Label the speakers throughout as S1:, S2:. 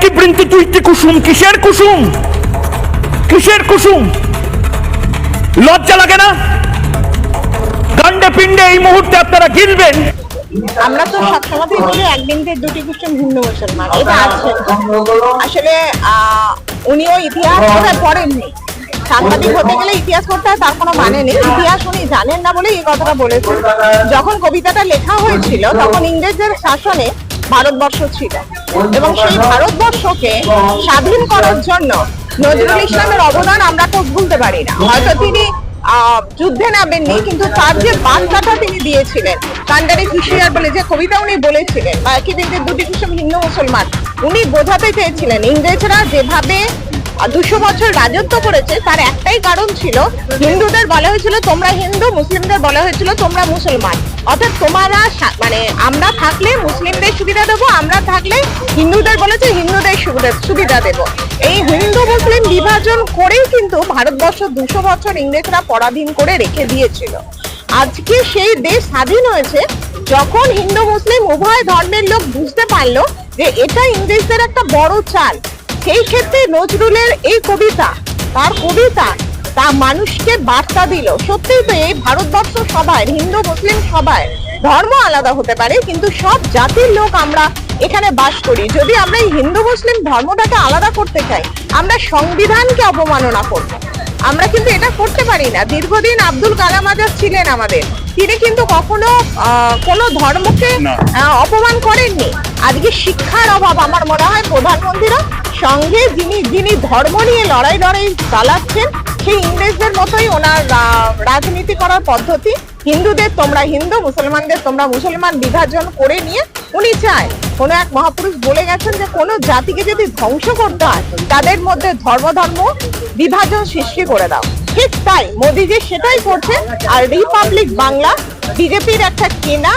S1: কি বৃন্তি তুইতি কুসুম। কিসের কুসুম? কিসের কুসুম? লজ্জা লাগে না? গান্ডে পিণ্ডে এই মুহূর্তে আপনারা গিলবেন।
S2: আমরা তো সবসময়ই বলি একদিন দিয়ে দুটি কুসুম হিন্দু মুসলমান এটা আছে। আসলে আহ, উনিও ইতিহাস পড়েননি? সাংবাদিক হতে গেলে ইতিহাস করতে হয় তার কোনো মানে নেই। ইতিহাস উনি জানেন না বলে এই কথাটা বলেছেন। যখন কবিতাটা লেখা হয়েছিল তখন ইংরেজদের শাসনে ভারতবর্ষ ছিল। এবং সেই ভারতবর্ষকে স্বাধীন করার জন্য নজরুল ইসলামের অবদান আমরা তো ভুলতে পারি না। হয়তো তিনি যুদ্ধে নামেননি, কিন্তু তার যে বার্তাটা তিনি দিয়েছিলেন, কান্ডারি হুশিয়ার বলে যে কবিতা উনি বলেছিলেন, বা একই দিনকে দুটি কুসুম হিন্দু মুসলমান, উনি বোঝাতে চেয়েছিলেন, ইংরেজরা যেভাবে দুশো বছর রাজত্ব করেছে, তার একটাই কারণ ছিল, হিন্দুদের বলা হয়েছিল তোমরা হিন্দু, মুসলিমদের বলা হয়েছিল তোমরা মুসলমান। অর্থাৎ তোমরা মানে আমরা থাকলে মুসলিমদের সুবিধা দেবো, আমরা থাকলে হিন্দুদের বলেছে হিন্দুদের সুবিধা- সুবিধা দেবো। এই হিন্দু মুসলিম বিভাজন করেই কিন্তু ভারতবর্ষ দুশো বছর ইংরেজরা পরাধীন করে রেখে দিয়েছিল। আজকে সেই দেশ স্বাধীন হয়েছে, যখন হিন্দু মুসলিম উভয় ধর্মের লোক বুঝতে পারল যে এটা ইংরেজদের একটা বড় চাল। সেই ক্ষেত্রে নজরুলের এই কবিতা, তার কবিতা, তা মানুষকে বার্তা দিল। সত্যিই তো এই ভারতবর্ষ সবাই হিন্দু, মুসলিম সবাই ধর্ম আলাদা হতে পারে, কিন্তু সব জাতির লোক আমরা এখানে বাস করি। যদি আমরা এই হিন্দু, মুসলিম ধর্মটাকে আলাদা করতে চাই, আমরা সংবিধানকে অবমাননা করব। আমরা কিন্তু এটা করতে পারি না। দীর্ঘদিন আব্দুল কালাম আজাদ ছিলেন আমাদের। তিনি কিন্তু কখনো কোনো ধর্মকে অপমান করেননি। আজকে শিক্ষার অভাব আমার মনে হয় প্রধানমন্ত্রীরা সঙ্গে যিনি যিনি ধর্ম নিয়ে লড়াই লড়াই চালাচ্ছেন সেই ইংরেজদের মতোই ওনার রাজনীতি করার পদ্ধতি। হিন্দুদের তোমরা হিন্দু মুসলমানদের তোমরা মুসলমান বিভাজন করে নিয়ে উনি চায়। কোনো এক মহাপুরুষ বলে গেছেন যে কোনো জাতিকে যদি ধ্বংস করতে হয় তাদের মধ্যে ধর্ম ধর্ম বিভাজন সৃষ্টি করে দাও। ঠিক তাই মোদিজি সেটাই করছে। আর রিপাবলিক বাংলা বিজেপির একটা কেনা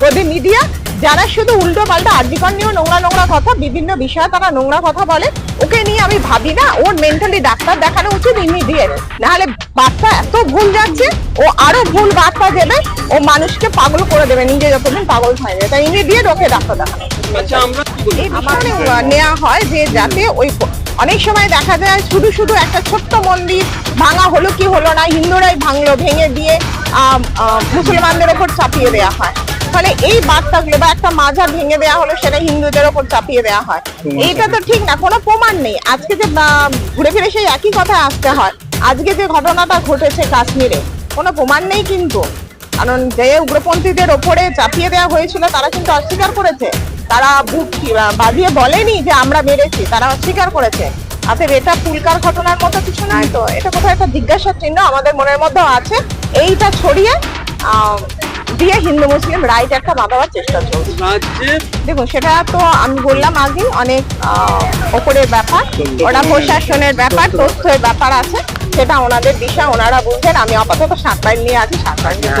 S2: গদি মিডিয়া যারা শুধু উল্টো পাল্টা আর্জিকর নিয়েও নোংরা নোংরা কথা বিভিন্ন বিষয়ে তারা নোংরা কথা বলে ওকে নিয়ে আমি ভাবি না ওর মেন্টালি ডাক্তার দেখানো উচিত ইমিডিয়েট নাহলে বার্তা এত ভুল যাচ্ছে ও আরও ভুল বার্তা দেবে ও মানুষকে পাগল করে দেবে নিজে যতদিন পাগল হয়নি তাই ইমিডিয়েট ওকে ডাক্তার দেখানো
S3: আচ্ছা
S2: নেওয়া হয় যে যাতে ওই অনেক সময় দেখা যায় শুধু শুধু একটা ছোট্ট মন্দির ভাঙা হলো কি হলো না, হিন্দুরাই ভাঙলো, ভেঙে দিয়ে মুসলমানদের ওপর চাপিয়ে দেওয়া হয়। ফলে এই বার্তাগুলো বা একটা মাজার ভেঙে দেওয়া হলো সেটা হিন্দুদের ওপর চাপিয়ে দেওয়া হয়। এইটা তো ঠিক না, কোনো প্রমাণ নেই। আজকে যে ঘুরে ফিরে সেই একই কথা আসতে হয়। আজকে যে ঘটনাটা ঘটেছে কাশ্মীরে, কোনো প্রমাণ নেই কিন্তু। কারণ যে উগ্রপন্থীদের ওপরে চাপিয়ে দেওয়া হয়েছিল, তারা কিন্তু অস্বীকার করেছে। তারা বুক বাজিয়ে বলেনি যে আমরা মেরেছি? তারা অস্বীকার করেছে। অতএব এটা পুলকার ঘটনার মতো কিছু নয় তো। এটা কোথাও একটা জিজ্ঞাসার চিহ্ন আমাদের মনের মধ্যেও আছে। এইটা ছড়িয়ে দিয়ে হিন্দু মুসলিম রাইট একটা বাঁধাবার চেষ্টা চলছে। দেখুন সেটা তো আমি বললাম আগে অনেক আহ, ওপরের ব্যাপার ওরা প্রশাসনের ব্যাপার তথ্যের ব্যাপার আছে। সেটা ওনাদের বিষয় ওনারা বুঝছেন আমি আপাতত সাঁতার নিয়ে আছি সাঁতার নিয়ে.